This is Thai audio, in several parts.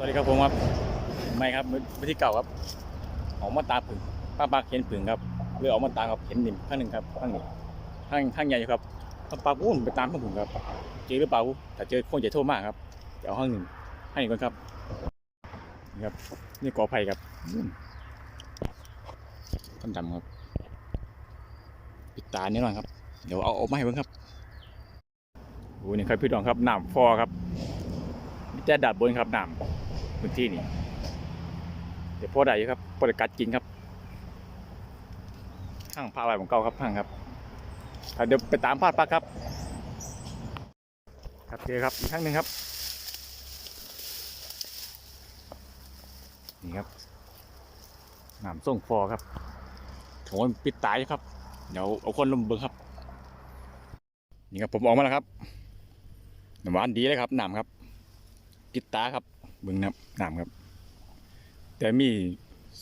สวัสดีครับผมครับไม่ครับวิธีเก่าครับออกมาตาผึ่งป้าปากเห็นผึ่งครับหรือออกมาตาครับเห็นหนิ่มข้างหนึ่งครับข้างหนี้ข้างข้างใหญ่ครับป้าปากุ้นไปตามข้างผึ่งครับเจอหรือเปล่าถ้าเจอคงจะโทษมากครับเดี๋ยวข้างหนึ่งให้ก่อนครับนี่ครับ นี่กอไผ่ครับต้นดำครับ ปิดตาแน่นอนครับ เดี๋ยวเอาออกมาให้เบิ่งครับโอ้ยนี่ครับพี่ดองครับหน้ำฟอครับมีแต่ดัดบนครับหน้ำ พื้นที่นี่เดี๋ยวพ่อได้ยครับพอได้กัดกินครับห้างพาไว้ของเก่าครับห้างครับเดี๋ยวไปตามพาดปักครับ ครับเจอครับอีกครั้งหนึ่งครับนี่ครับน้ำส่งฟอครับโถมันปิดตายครับ เดี๋ยวเอาคนลงเบิ้งครับ นี่ครับผมออกมาแล้วครับน้ำหวานดีเลยครับน้ำครับ ปิดตาครับ เบิ้งน้ำน้ำครับ แต่มี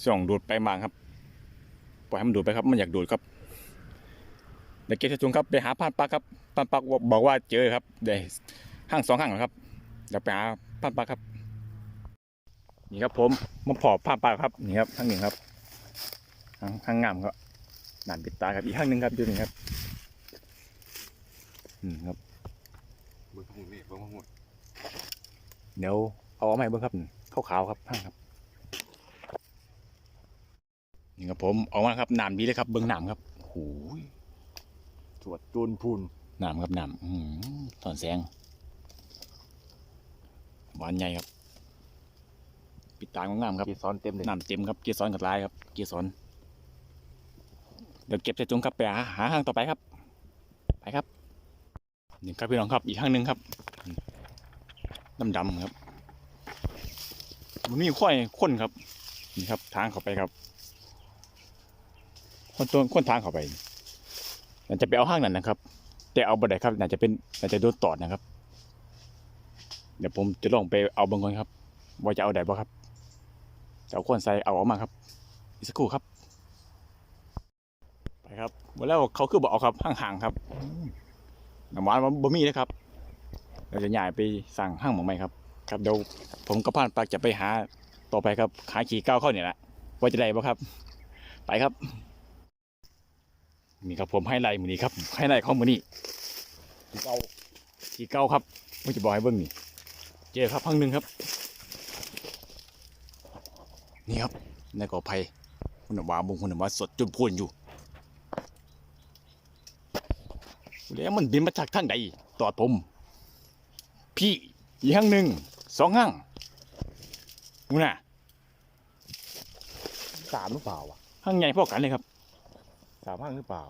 ส่องดูดไปมาครับ ปล่อยให้มันดูดไปครับ มันอยากดูดครับเดี๋ยวเกศจุงครับไปหาพานปักครับพานปักบอกว่าเจอครับเดี๋ยวห้างสองห้างเหรอครับเดี๋ยวไปหาพานปักครับ นี่ครับผมมาพอพานปักครับนี่ครับข้างหนึ่งครับข้างข้างงามครับหนานปิดตาครับอีกข้างหนึ่งครับดูนี่ครับอืมครับเบิ่งทั้งหมดนี่เบิ่งทั้งหมดเดี๋ยว เอาเอาใหม่เบิ้งครับขาวขาวๆครับข้างครับนี่ครับผมเออกมาครับหนามดีเลยครับ เบิ้งหนามครับโอ้โหตรวจจูนพูนหนามครับหนามอื้อหือถอนแสงหวานใหญ่ครับปิดตางามๆครับเกสรเต็มเลยน้ำเต็มครับเกียร์ซ้อนกับลายครับเกียร์ซ้อนเดี๋ยวเก็บใส่จุงครับไปหาหาห้างต่อไปครับ ไปครับนี่ครับพี่น้องครับอีกห้างหนึ่งครับดำดำๆครับ มันมีข้อยข้นครับ นี่ครับ ทางเข้าไปครับคนตัวคนทางเข้าไปน่าจะไปเอาห้างนั้นนะครับ แต่เอาบันไดครับน่าจะเป็นน่าจะโดนตอดนะครับ เดี๋ยวผมจะลองไปเอาบางคนครับ ว่าจะเอาได้บ่ครับจะเอาคนใส่เอาออกมาครับอีกสักครู่ครับ ไปครับวันแล้วเขาคือบอกเอาครับห่างๆครับน้ำหวานมันบ่มีเลยครับ เราจะย้ายไปสั่งห้างหมองใหม่ครับ ครับเดี๋ยวผมกับพานปากจะไปหาต่อไปครับหาขี่ก้าวเข้าเนี่ยแหละว่าจะได้บ่ครับ ไปครับ นี่ครับผมให้ไลน์มือนี้ครับให้ไลน์ของมือนี้ขี่เก้าขี่เก้าครับไม่จะบอกให้เบิ้งนี่เจอครับพังหนึ่งครับ นี่ครับในกอไผ่คุณน่ะว่าบุงคุณน่ะว่าสดจนพูนอยู่แล้วมันบินมาจากทางใดตอดผมพี่อีกห้างหนึ่ง สองห้างมูน่ะสามหรือเปล่าวะห้างใหญ่พอกันเลยครับสามห้างหรือเปล่า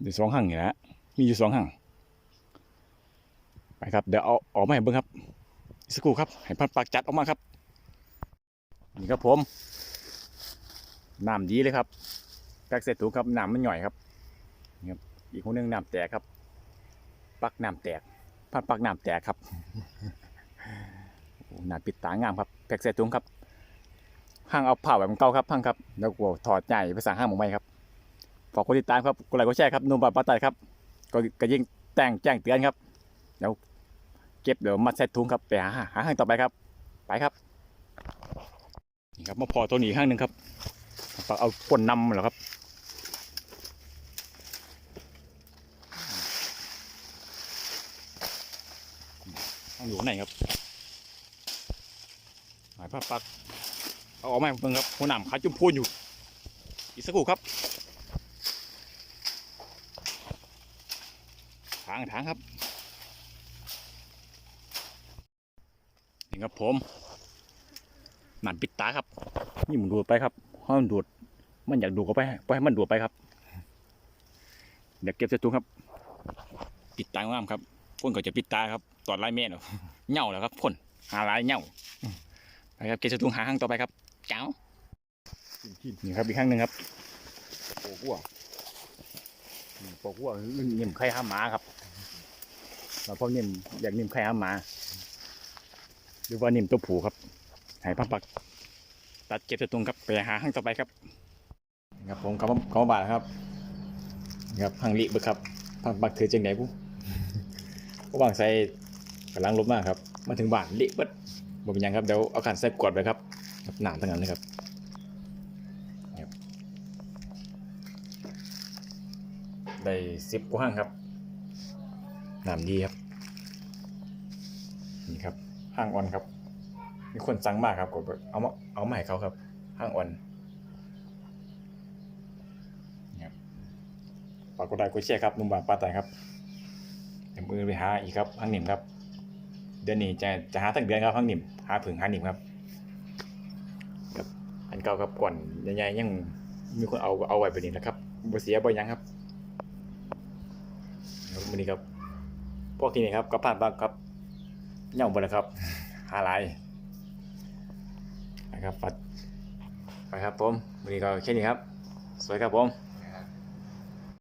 เดี๋ยวสองห้างนี่แหละมีอยู่สองห้างไปครับเดี๋ยวเอาออกมาให้เบิ่งครับอีกสักครู่ครับให้พันปากจัดออกมาครับนี่ครับผมน้ำดีเลยครับแป๊กเสร็จถูกครับน้ำมันหน่อยครับนี่ครับ อีกคนหนึงน้ำแตกครับ ปักน้ำแตกพันปักน้ำแตกครับโอ้น้ำปิดตางามครับแพ็กเสร็จถุงครับห้างเอาผ้าแบบเก่าครับห้างครับแล้วก็ถอดใหญ่ภาษาห้างของไม่ครับฝากกดติดตามครับกดไลค์กดแชร์ครับนุ่มบัตรปาไตครับก็ก็ยิ่งแต่งแจ้งเตือนครับเดี๋ยวเก็บเดี๋ยวมัดใส่ถุงครับไปหาหาห้างต่อไปครับ ไปครับนี่ครับมาพอตัวนี้ห้างหนึ่งครับฝากเอาคนนำเหรอครับ ห้าง อยู่ข้างในครับหมายภาพปักเอาออกมาเบิ่งครับหัวหนามขาจุ่มพูนอยู่ อีกสักครู่ครับทางทางครับนี่ครับผมหนันปิดตาครับ นี่มันดูดไปครับห้มันดูดมันอยากดูดก็ไปไปให้มันดูดไปครับเดี๋ยวเก็บใส่ถุงครับปิดตางามครับ คนก็จะปิดตาครับตอดลายเมนเหน่าแล้วครับคนหาลายเหน่าไปครับเก็บใส่ถุงหาห้างต่อไปครับเจ้ากินกินนี่ครับอีกครั้งหนึ่งครับโอ้กัวปอกว่านิ่มไข่ห้ามหมาครับเราพอนิ่มอยากนิ่มไข่ห้ามหมาหรือว่านิ่มตัวผูครับให้พักปักตัดเก็บตัวตรงครับไปหาห้างต่อไปครับครับผมขอมาขอมาบาทครับนี่ครับห้างลิบึกครับพักปักถือจังไหนผู้ ก็วางใส่กำลังลบมากครับมาถึงบ้านเละเบิดบ่เป็นยังครับเดี๋ยวเอาขันใส่กวดไปครับครับหนามทั้งนั้นเลยครับได้สิบกว่าห้างครับหน้ำดีครับนี่ครับห้างออนครับ มีคนสั่งมากครับกดเอามาเอามาให้เขาครับห้างออนนี่ครับฝากกดไลค์กดแชร์ครับนุ่มบางปลาไตครับ มือไปหาอีกครับห้างหนิมครับ เดือนนี้จะจะหาทั้งเดือนครับห้างหนิมหาผึ่งหาหนิมครับครับอันเก่าครับก่อนใหญ่ๆยังมีคนเอาเอาไว้แบบนี้นะครับบ่เสียบ่หยังครับครับวันนี้ครับ พวกที่นี่ครับก็ผ่านบ้างครับเหย่าหมดแล้วครับหาหลายนะครับปัดไปครับผมวันนี้ก็แค่นี้ครับ สวยครับผม